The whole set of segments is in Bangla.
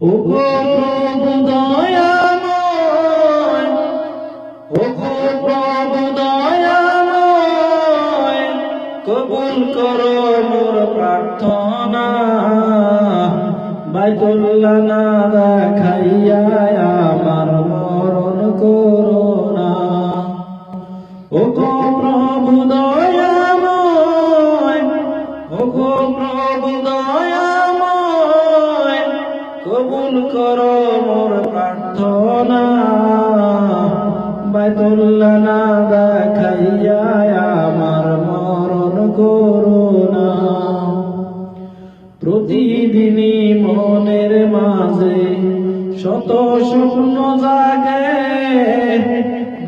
ও দয়াময় ও দয়াময় কবুল করো মোর প্রার্থনা বাইতুল্লাহ না দেখাইয়া আমার মরণ করোনা ও গো প্রভু দয়াময়, ও গো প্রভু দয়াময় কবুল করো মোর প্রার্থনা। বাইতুল্লাহ না দেখাইয়া আমার মরণ করোনা প্রতিদিনই মনের মাঝে শত স্বপ্ন জাগে।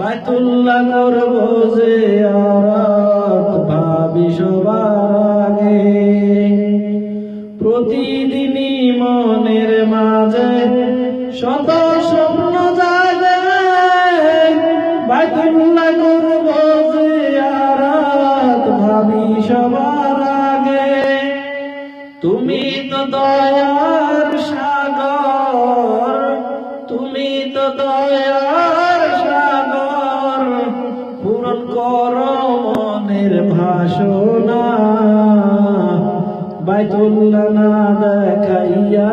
বাইতুল্লাহ করব যে আরাত শত স্বপ্ন জাগে বাইতুল্লাহ করব যে আরাত ভাবি সবার আগে। তুমি তো দয়ার সাগর, তুমি তো দয়ার সাগর, পূরণ কর মনের ভাষণা। বাইতুল্লাহ না দেখাইয়া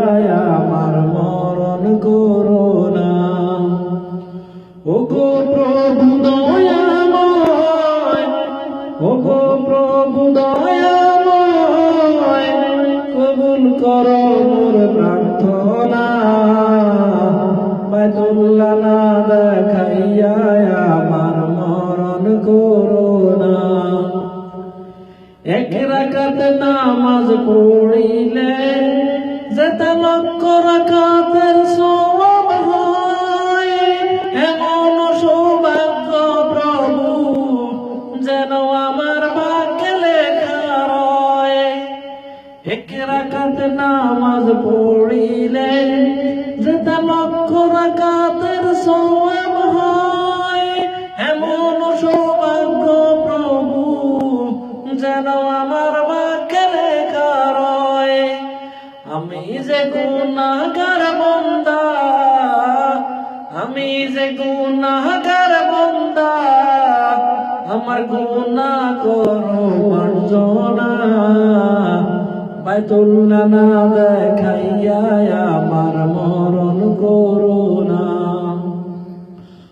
আমার মরণ করোনা ও গো প্রভু দয়াময়, কবুল করো মোর প্রার্থনা। বাইতুল্লাহ না দেখাইয়া আমার মরণ করোনা এক রাকাত নামাজ পড়িলে যেত লক্ষ রাকাতের সওয়াব নামাজ পড়িলে যেত লক্ষ রাকাতের সওয়াব হয়, এমন সৌভাগ্য প্রভু যেন আমার ভাগ্যে লেখা রয় আমি যে গুনাহগার বন্দা, আমি যে গুনাহগার বন্দা, আমার গুনাহ করো মার্জনা বাইতুল্লাহ না দেখাইয়া আমার মরণ করোনা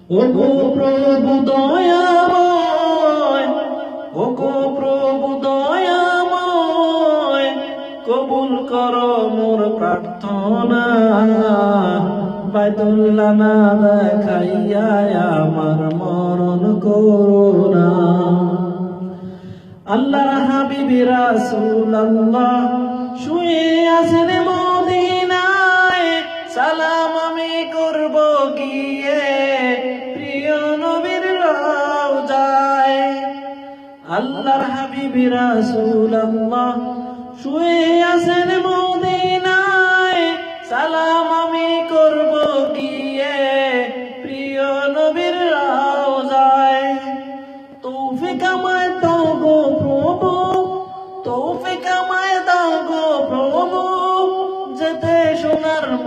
ও গো প্রভু দয়াময় ও গো প্রভু দয়াময়, কবুল কর মোর প্রার্থনা। বাইতুল্লাহ না দেখাইয়া আমার মরণ করোনা আল্লাহ হাবিবি রাসূলুল্লাহ শুয়ে আছেন মদিনায়। সালাম আমি করব গিয়ে, প্রিয় নবীর রওজায়। আল্লাহর হাবিবি রাসূলুল্লাহ শুয়ে আছেন মদিনায়। সালাম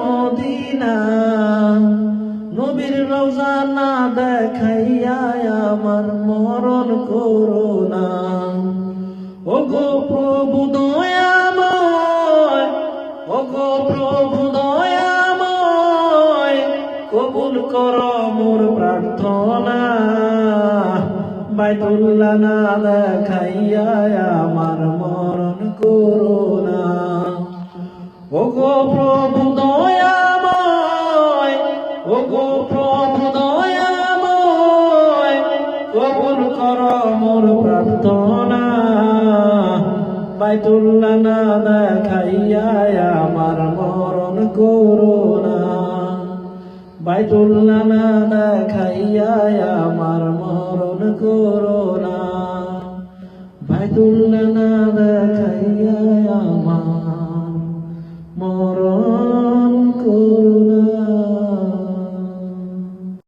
মদিনা, নবীর রওজা না দেখাইয়া আমার মরণ করোনা ও গো প্রভু দয়াময় গো প্রভু দয়াময়, কবুল কর মোর প্রার্থনা। বাইতুল্লাহ না দেখাইয়া আমার মরণ করোনা কর মোর প্রার্থনা। বাইতুল্লা না দেখাইয়া আমার মরণ করোনা বাইতুল্লা না দেখাইয়া আমার মরণ করোনা বাইতুল্লা না